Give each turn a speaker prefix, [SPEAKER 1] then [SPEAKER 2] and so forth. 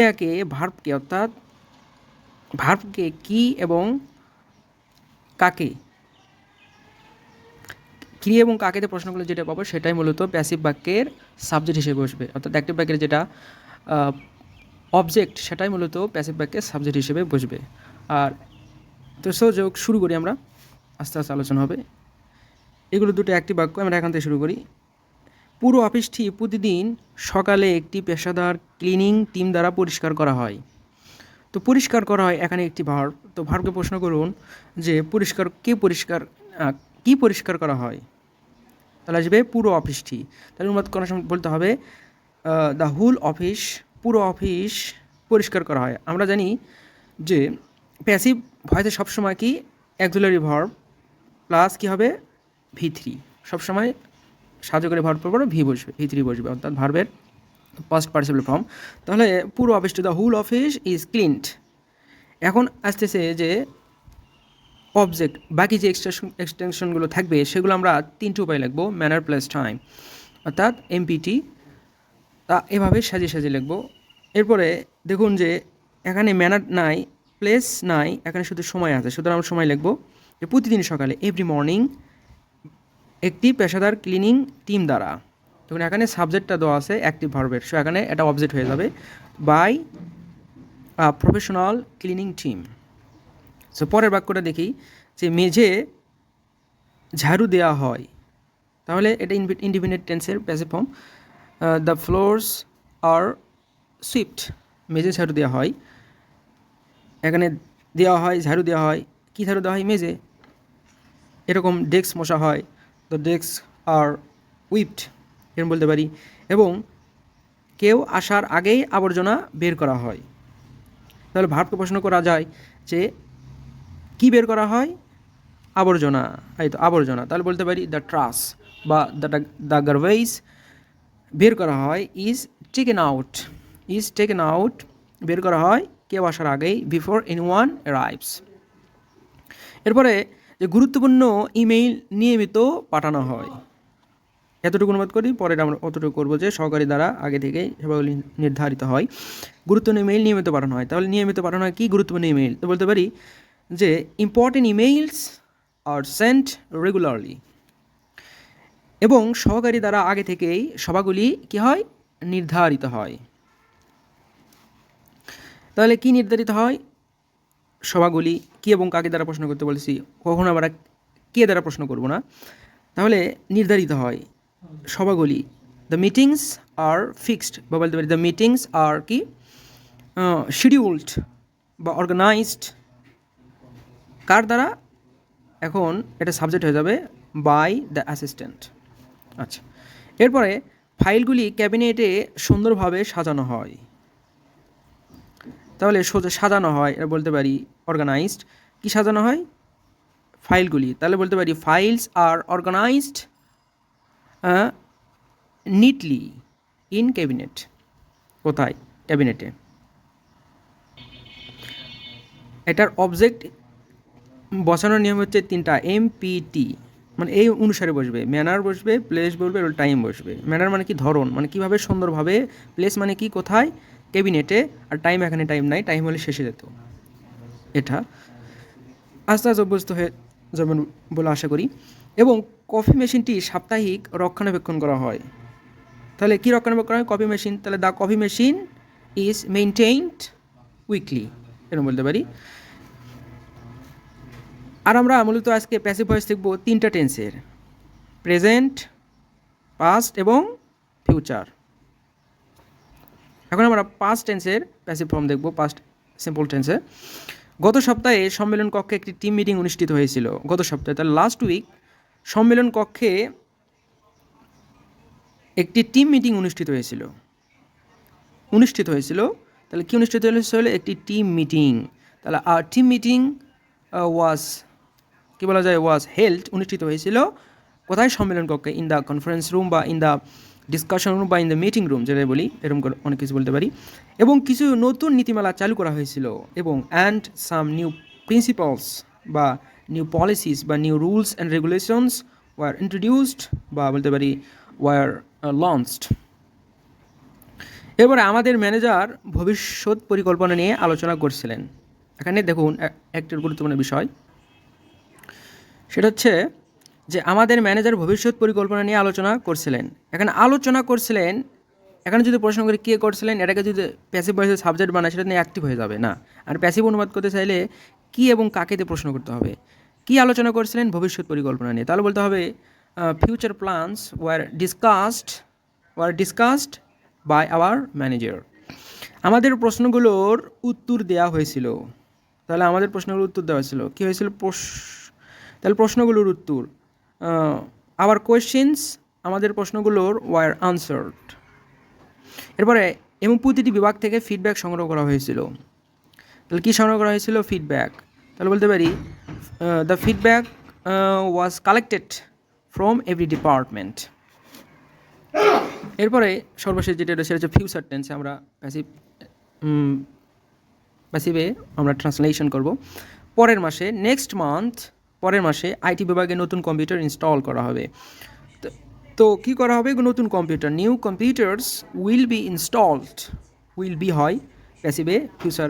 [SPEAKER 1] ক্রিয়াকে ভার্বকে, অর্থাৎ ভার্বকে কি এবং কাকে? ক্রিয়া এবং কাকেতে প্রশ্নগুলো যেটা পাবো সেটাই মূলত প্যাসিভ বাক্যের সাবজেক্ট হিসেবে বসবে। অর্থাৎ অ্যাক্টিভ বাক্যের যেটা অবজেক্ট সেটাই মূলত প্যাসিভ বাক্যের সাবজেক্ট হিসেবে বসবে। আর তো সহযোগ শুরু করি আমরা। আস্তে আস্তে আলোচনা হবে। এগুলো দুটো একটি বাক্য, আমরা এখান থেকে শুরু করি। পুরো অফিসটি প্রতিদিন সকালে একটি পেশাদার ক্লিনিং টিম দ্বারা পরিষ্কার করা হয়। তো পরিষ্কার করা হয় এখানে একটি ভার্ব তো ভার্বকে প্রশ্ন করুন যে পরিষ্কার, কে পরিষ্কার কি পরিষ্কার করা হয়? তাহলে আসবে পুরো অফিসটি। তাহলে অনুবাদ করার সময় বলতে হবে দ্য হুল অফিস, পুরো অফিস পরিষ্কার করা হয়। আমরা জানি যে প্যাসিভ ভয়েসে সবসময় কি? অ্যাক্সিলারি ভার্ব প্লাস কী হবে? V three. সবসময় সাহায্য করে ভার্ব পর ভি বসবে ভি থ্রি বসবে অর্থাৎ ভার্বের পাস্ট পার্টিসিপল ফর্ম তাহলে পুরো office to the whole office is cleaned এখন আসতেছে যে অবজেক্ট বাকি যে এক্সটেনশন এক্সটেনশনগুলো থাকবে, সেগুলো আমরা তিনটে উপায় লিখব ম্যানার প্লাস টাইম অর্থাৎ এমপিটি তা এভাবে সাজিয়ে সাজিয়ে লিখব। এরপরে দেখুন যে এখানে ম্যানার নাই প্লেস নাই, এখানে শুধু সময় আছে। সুতরাং আমরা সময় লিখব যে প্রতিদিন সকালে এভরি মর্নিং একটি পেশাদার ক্লিনিং টিম দ্বারা। তখন এখানে সাবজেক্টটা দেওয়া আছে অ্যাক্টিভ ভার্বের সো এখানে এটা অবজেক্ট হয়ে যাবে by professional cleaning team so পরের বাক্যটা দেখি, যে মেঝে ঝাড়ু দেওয়া হয়। তাহলে এটা ইন্ডিপেন্ডেন্ট টেন্সের passive form the floors are swept মেঝে ঝাড়ু দেওয়া হয়। এখানে দেওয়া হয়, ঝাড়ু দেওয়া হয়। কী ঝাড়ু দেওয়া হয়? মেঝে। এরকম ডেস্ক মশা হয়। দ্য ডেস্ক আর উইপড এরকম বলতে পারি। এবং কেউ আসার আগেই আবর্জনা বের করা হয়। তাহলে ভারতকে প্রশ্ন করা যায় যে, কি বের করা হয়? আবর্জনা, এই তো আবর্জনা। তাহলে বলতে পারি দ্য ট্রাস বা দ্য দ্য গার্ভেইস বের করা হয় is taken out is taken out বের করা হয় কেউ আসার আগেই বিফোর এনি ওয়ান অ্যারাইভস এরপরে যে গুরুত্বপূর্ণ ইমেইল নিয়মিত পাঠানো হয়। এতটুকু অনুবাদ করি, পরে আমরা অতটুকু করব যে সহকারী দ্বারা আগে থেকেই সেবাগুলি নির্ধারিত হয়। গুরুত্বপূর্ণ ইমেইল নিয়মিত পাঠানো হয়। তাহলে নিয়মিত পাঠানো হয় কি গুরুত্বপূর্ণ ইমেইল? তো বলতে পারি যে important emails are sent regularly এবং সহকারী দ্বারা আগে থেকেই সভাগুলি কি হয়? নির্ধারিত হয়। তাহলে কি নির্ধারিত হয়? সভাগুলি কি এবং কাকে দ্বারা প্রশ্ন করতে বলেছি, কখনো আমরা কে দ্বারা প্রশ্ন করব না। তাহলে নির্ধারিত হয়, সভাগুলি দ্য মিটিংস আর ফিক্সড বা বলতে পারি দ্য মিটিংস আর কি? শিডিউলড বা অর্গানাইজড কার দ্বারা? এখন এটা সাবজেক্ট হয়ে যাবে বাই দ্য অ্যাসিস্ট্যান্ট আচ্ছা এরপরে ফাইলগুলি ক্যাবিনেটে সুন্দরভাবে সাজানো হয়। তাহলে সোজা সাজানো হয়, এটা বলতে পারি অর্গানাইজড কি সাজানো হয়? ফাইলগুলি। তাহলে বলতে পারি files are organised neatly in cabinet কোথায়? ক্যাবিনেটে এটার অবজেক্ট বসানোর নিয়ম হচ্ছে তিনটা এমপিটি মানে এই অনুসারে বসবে। ম্যানার বসবে প্লেস বসবে টাইম বসবে। ম্যানার মানে কি ধরন? মানে কীভাবে সুন্দরভাবে প্লেস মানে কি, কোথায়? ক্যাবিনেটে আর টাইম এখানে টাইম নাই টাইম হলে শেষে যেত। এটা আস্তে আস্তে অভ্যস্ত হয়ে যাবেন বলে আশা করি। এবং কফি মেশিনটি সাপ্তাহিক রক্ষণাবেক্ষণ করা হয়। তাহলে কী রক্ষণাবেক্ষণ হয়? Coffee machine. তাহলে the coffee machine is maintained weekly এরকম বলতে পারি। আর আমরা মূলত আজকে প্যাসিভ ভয়েস দেখব তিনটা টেন্সের প্রেজেন্ট পাস্ট এবং ফিউচার এখন আমরা পাস্ট টেন্সের প্যাসিভ ফর্ম দেখব পাস্ট সিম্পল টেন্সে গত সপ্তাহে সম্মেলন কক্ষে একটি টিম মিটিং অনুষ্ঠিত হয়েছিল। গত সপ্তাহে তাহলে লাস্ট উইক সম্মেলন কক্ষে একটি টিম মিটিং অনুষ্ঠিত হয়েছিল। অনুষ্ঠিত হয়েছিল, তাহলে কী অনুষ্ঠিত হয়েছিল? একটি টিম মিটিং তাহলে আর টিম মিটিং ওয়াজ কী বলা যায়? ওয়াজ হেল্ড অনুষ্ঠিত হয়েছিল। কোথায়? সম্মেলন কক্ষে ইন দ্য কনফারেন্স রুম বা ইন দ্য ডিসকাশন রুম বা ইন দ্য মিটিং রুম যেটা বলি, এরকম অনেক কিছু বলতে পারি। এবং কিছু নতুন নীতিমালা চালু করা হয়েছিল এবং অ্যান্ড সাম নিউ প্রিন্সিপালস বা নিউ পলিসিস বা new rules and regulations were introduced বা বলতে পারি ওয়ার লঞ্চড এরপরে আমাদের ম্যানেজার ভবিষ্যৎ পরিকল্পনা নিয়ে আলোচনা করছিলেন। এখানে দেখুন একটি গুরুত্বপূর্ণ বিষয়। সেটা হচ্ছে যে আমাদের ম্যানেজার ভবিষ্যৎ পরিকল্পনা নিয়ে আলোচনা করছিলেন। এখানে আলোচনা করছিলেন, এখানে যদি প্রশ্ন করে কে করছিলেন, এটাকে যদি প্যাসিভ ভয়েসের সাবজেক্ট বানায়, সেটা নিয়ে অ্যাক্টিভ হয়ে যাবে, না। আর প্যাসিভ অনুবাদ করতে চাইলে কি এবং কাকেতে প্রশ্ন করতে হবে? কি আলোচনা করছিলেন ভবিষ্যৎ পরিকল্পনা নিয়ে? তাহলে বলতে হবে future plans were discussed were discussed by our manager আমাদের প্রশ্নগুলোর উত্তর দেওয়া হয়েছিল। তাহলে আমাদের প্রশ্নগুলোর উত্তর দেওয়া হয়েছিল। কী হয়েছিল? তাহলে প্রশ্নগুলোর উত্তর। আওয়ার কোয়েশ্চেন্স আমাদের প্রশ্নগুলোর ওয়ার আনসার্ড এরপরে এবং প্রতিটি বিভাগ থেকে ফিডব্যাক সংগ্রহ করা হয়েছিল। তাহলে কী সংগ্রহ করা হয়েছিল? ফিডব্যাক তাহলে বলতে পারি the feedback was collected from every department এরপরে সর্বশেষ যেটা রয়েছে, সেটা হচ্ছে ফিউচার টেন্সে আমরা প্যাসিভ প্যাসিভে আমরা ট্রান্সলেশন করব। পরের মাসে নেক্সট মান্থ পরের মাসে আইটি বিভাগে নতুন কম্পিউটার ইনস্টল করা হবে। তো- কী করা হবে? নতুন computer new computers will be installed will be হয় প্যাসিভে ফিউচার